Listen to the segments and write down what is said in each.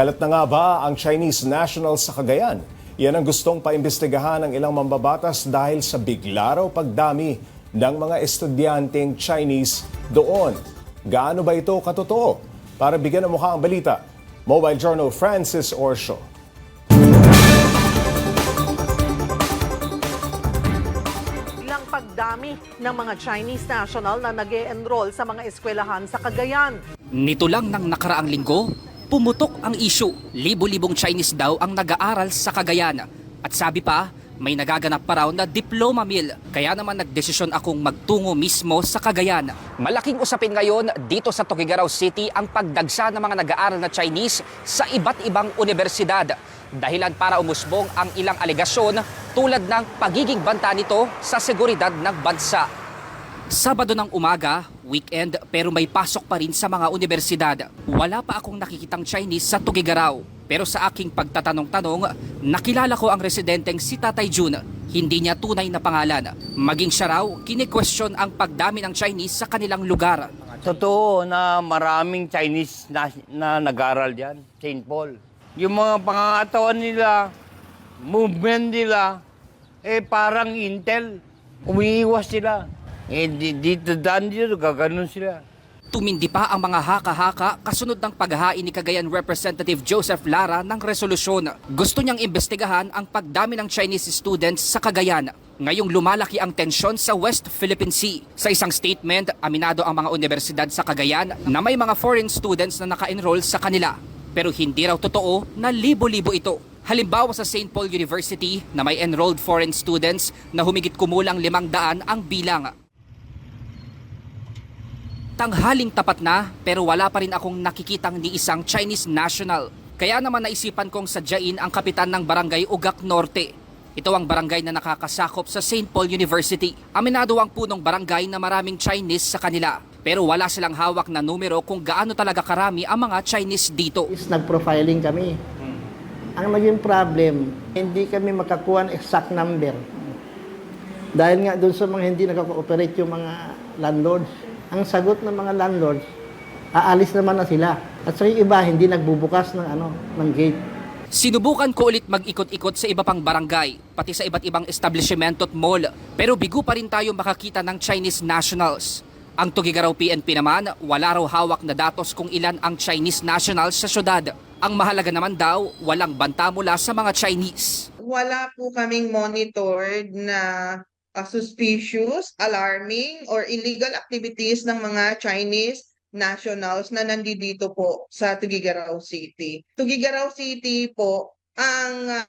Kalat na nga ba ang Chinese nationals sa Cagayan? Yan ang gustong paimbestigahan ng ilang mambabatas dahil sa bigla raw pagdami ng mga estudyanteng Chinese doon. Gaano ba ito katotoo? Para bigyan ng mukha ang balita, Mobile Journal Francis Orsho. Ilang pagdami ng mga Chinese national na nag enroll sa mga eskwelahan sa Cagayan. Nito lang ng nakaraang linggo, pumutok ang issue. Libo-libong Chinese daw ang nag-aaral sa Cagayan. At sabi pa, may nagaganap pa raw na diploma mill. Kaya naman nagdesisyon akong magtungo mismo sa Cagayan. Malaking usapin ngayon dito sa Tuguegarao City ang pagdagsa ng mga nag-aaral na Chinese sa iba't ibang universidad. Dahilan para umusbong ang ilang alegasyon tulad ng pagiging banta nito sa seguridad ng bansa. Sabado ng umaga, weekend, pero may pasok pa rin sa mga universidad. Wala pa akong nakikitang Chinese sa Tugigaraw. Pero sa aking pagtatanong-tanong, nakilala ko ang residenteng si Tatay Jun. Hindi niya tunay na pangalan. Maging siya raw, kine-question ang pagdami ng Chinese sa kanilang lugar. Totoo na maraming Chinese na, na nag-aral dyan, St. Paul. Yung mga pangangatawan nila, movement nila, eh parang Intel. Umiiwas sila. Eh di, dito daan dito, gaganon sila. Tumindi pa ang mga haka-haka kasunod ng paghahain ni Cagayan Representative Joseph Lara ng resolusyon. Gusto niyang imbestigahan ang pagdami ng Chinese students sa Cagayan. Ngayong lumalaki ang tensyon sa West Philippine Sea. Sa isang statement, aminado ang mga universidad sa Cagayan na may mga foreign students na naka-enroll sa kanila. Pero hindi raw totoo na libo-libo ito. Halimbawa sa St. Paul University na may enrolled foreign students na humigit kumulang limang daan ang bilang. Tanghaling tapat na pero wala pa rin akong nakikitang ni isang Chinese national. Kaya naman naisipan kong sadyain ang kapitan ng barangay Ugak Norte. Ito ang barangay na nakakasakop sa St. Paul University. Aminado ang punong barangay na maraming Chinese sa kanila. Pero wala silang hawak na numero kung gaano talaga karami ang mga Chinese dito. is nag-profiling kami. Ang naging problem, hindi kami makakuha ng exact number. Dahil nga doon sa mga hindi nakaka-operate yung mga landlords, ang sagot ng mga landlords, aalis naman na sila. At sa yung iba, hindi nagbubukas ng, ano, ng gate. Sinubukan ko ulit mag-ikot-ikot sa iba pang barangay, pati sa iba't ibang establishment at mall. Pero bigo pa rin tayo makakita ng Chinese nationals. Ang Tugigaraw PNP naman, wala raw hawak na datos kung ilan ang Chinese nationals sa syudad. Ang mahalaga naman daw, walang banta mula sa mga Chinese. wala po kaming monitored na uh, suspicious, alarming, or illegal activities ng mga Chinese nationals na nandito po sa Tugigaraw City. Tugigaraw City po ang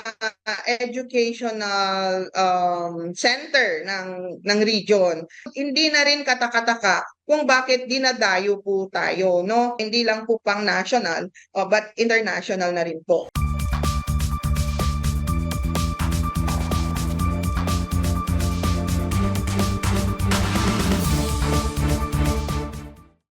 uh, educational um, center ng ng region. Hindi na rin katakataka kung bakit dinadayo po tayo, no? Hindi lang po pang national, uh, but international na rin po.